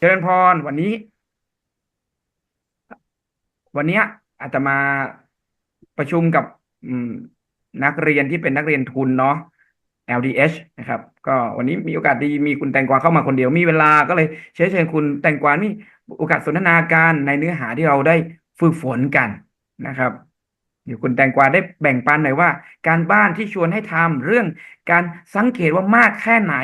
เจริญพรวันนี้ วันนี้อาตมาประชุมกับนักเรียนที่เป็นนักเรียนทุนเนาะ LDH นะครับ ก็วันนี้มีโอกาสดีมีคุณแตงกวาเข้ามาคนเดียวมีเวลาก็เลยเชิญเชิญคุณแตงกวามีโอกาสสนทนาการในเนื้อหาที่เราได้ฝึกฝนกันนะครับเดี๋ยวคุณแตงกวาได้แบ่งปันหน่อยว่า การบ้านที่ชวนให้ทำเรื่องการสังเกตว่ามากแค่ไหน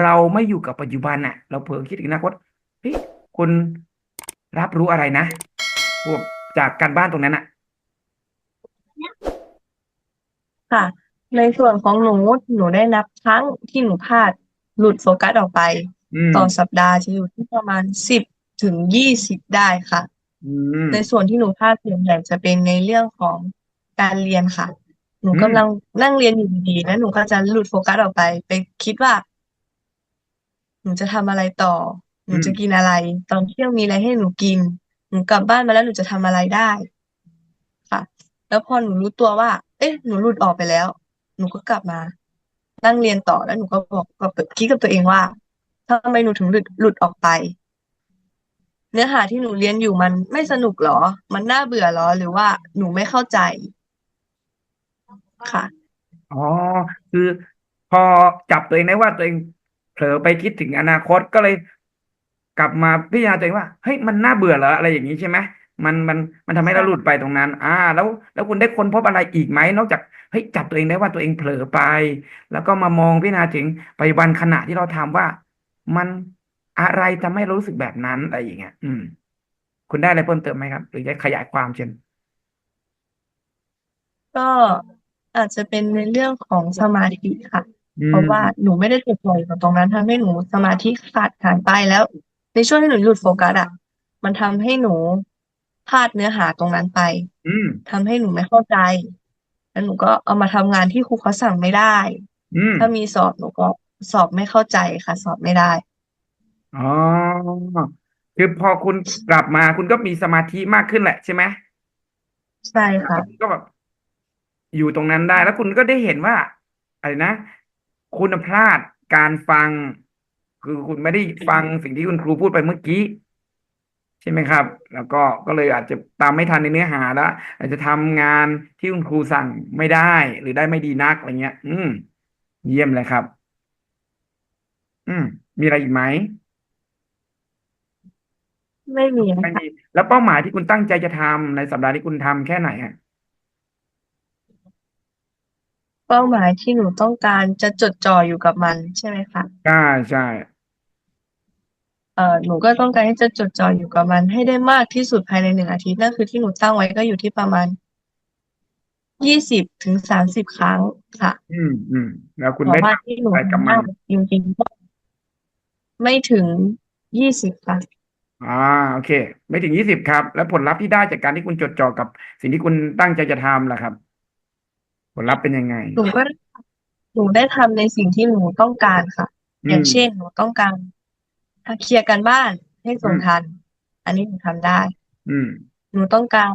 เราไม่อยู่กับปัจจุบันน่ะเราเผลอคิดถึงอนาคต เฮ้ยคุณรับรู้อะไรนะพวกจากการบ้านตรงนั้นน่ะค่ะ ในส่วนของหนูหนูได้นับครั้งที่หนูพลาดหลุดโฟกัสออกไป อืมต่อสัปดาห์จะอยู่ที่ประมาณสิบถึงยี่สิบได้ค่ะ อืม ในส่วนที่หนูพลาดส่วนใหญ่จะเป็นในเรื่องของการเรียนค่ะ หนูอืม กำลังนั่งเรียนอยู่ดีๆแล้วหนูก็จะหลุดโฟกัสออกไป ไปคิดว่า หนูจะทำอะไรต่อ หนูจะกินอะไร ตอนเที่ยงมีอะไรให้หนูกิน หนูกลับบ้านมาแล้วหนูจะทำอะไรได้ ค่ะ แล้วพอหนูรู้ตัวว่า เอ๊ะหนูหลุดออกไปแล้ว หนูก็กลับมา นั่งเรียนต่อแล้วหนูก็บอกกับคิดกับตัวเองว่าทำไมหนูถึงหลุดหลุดออกไป เนื้อหาที่หนูเรียนอยู่มันไม่สนุกหรอ มันน่าเบื่อหรอ หรือว่าหนูไม่เข้าใจ ค่ะ อ๋อ คือพอจับตัวเองได้ว่าตัวเองเผลอไปคิดถึงอนาคตก็เลย กลับมาพิจารณาตัวเองว่าเฮ้ยมันน่าเบื่อเหรออะไรอย่างนี้ใช่ไหมมันมันมันทำให้เราหลุดไปตรงนั้น อ่า แล้ว แล้วคุณได้ค้นพบอะไรอีกไหมนอกจากเฮ้ยจับตัวเองได้ว่าตัวเองเผลอไป แล้วก็มามองพิจารณาถึงปัจจุบันขณะที่เราทำว่า มันอะไรทำให้เรารู้สึกแบบนั้นอะไรอย่างเงี้ยอืม คุณได้อะไรเพิ่มเติมไหมครับ หรือจะขยายความเช่นก็อาจจะเป็นในเรื่องของสมาธิค่ะอืเพราะมว่าหนูไม่ได้จดจ่ออยู่กับตรงนั้นทำให้หนูสมาธิขาดหายไปแล้ว ในช่วงที่หนูหลุดโฟกัสอะ มันทำให้หนูพลาดเนื้อหาตรงนั้นไป อืมทำให้หนูไม่เข้าใจ แล้วหนูก็เอามาทำงานที่ครูเขาสั่งไม่ได้ อืม ถ้ามีสอบหนูก็สอบไม่เข้าใจค่ะ สอบไม่ได้ อ๋อ คือพอคุณกลับมาคุณก็มีสมาธิมากขึ้นแหละใช่ไหมใช่ค่ะ ก็แบบอยู่ตรงนั้นได้แล้วคุณก็ได้เห็นว่าอะไรนะ คุณพลาดการฟัง คือคุณไม่ได้ฟังสิ่งที่คุณครูพูดไปเมื่อกี้ ใช่ไหมครับ แล้วก็ก็เลยอาจจะตามไม่ทันในเนื้อหาแล้วอาจจะทำงานที่คุณครูสั่งไม่ได้ หรือได้ไม่ดีนักอะไรเงี้ย อืม เยี่ยมเลยครับ อืม มีอะไรอีกไหมไม่มีไม่ค่ะมีแล้วเป้าหมายที่คุณตั้งใจจะทำในสัปดาห์ที่คุณทำแค่ไหนอะเป้าหมายที่หนูต้องการจะจดจ่ออยู่กับมันใช่ไหมคะใช่ใช่ เอ่อหนูก็ต้องการที่จะจดจ่ออยู่กับมันให้ได้มากที่สุดภายในหนึ่งอาทิตย์นั่นคือที่หนูตั้งไว้ก็อยู่ที่ประมาณยี่สิบถึงสามสิบครั้งค่ะ อืมอืมแล้วคุณแต่ได้ว่าทำที่หนูอะไรกับทำมันได้จริงๆก็ไม่ถึงยี่สิบค่ะ อ่าโอเค ไม่ถึงยี่สิบครับ แล้วผลลัพธ์ที่ได้จากการที่คุณจดจ่อกับ สิ่งที่คุณตั้งใจจะทำล่ะครับ ผลลัพธ์เป็นยังไง หนูก็หนูได้ทำในสิ่งที่หนูต้องการค่ะ อือย่างมเช่นหนูต้องการ เคลียร์การบ้านให้ส่งอืมทัน อันนี้หนูทำได้ อืม หนูต้องการ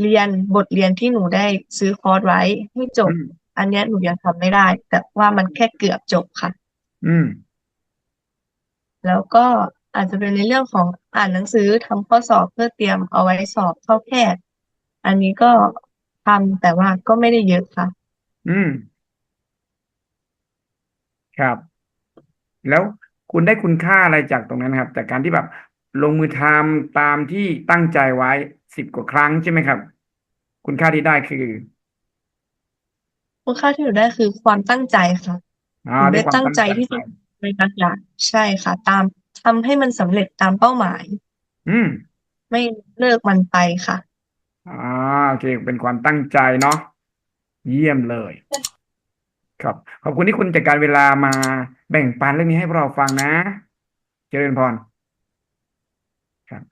เรียนบทเรียนที่หนูได้ซื้อคอร์สไว้ให้จบ อืม อันเนี้ยหนูยังทำไม่ได้ แต่ว่ามันแค่เกือบจบค่ะ อืม แล้วก็อาจจะเป็นในเรื่องของอ่านหนังสือทำข้อสอบเพื่อเตรียมเอาไว้สอบเข้าแพทย์ อันนี้ก็ทำแต่ว่าก็ไม่ได้เยอะค่ะ อืม ครับ แล้ว คุณได้คุณค่าอะไรจากตรงนั้นครับ จากการที่แบบลงมือทำตามที่ตั้งใจไว้สิบกว่าครั้งใช่ไหมครับ คุณค่าที่ได้คือคุณค่าที่หนูได้คือความตั้งใจค่ะอ่าหนูด้วได้ยความตั้งตั้งใจใจที่จะในบางอย่างใช่ค่ะ ตามทำให้มันสำเร็จตามเป้าหมาย อืม ไม่เลิกมันไปค่ะ อ่าโอเคเป็นความตั้งใจเนาะเยี่ยมเลย ครับ ขอบคุณที่คุณจัดการเวลามาแบ่งปันเรื่องนี้ให้พวกเราฟังนะ เจริญพรครับ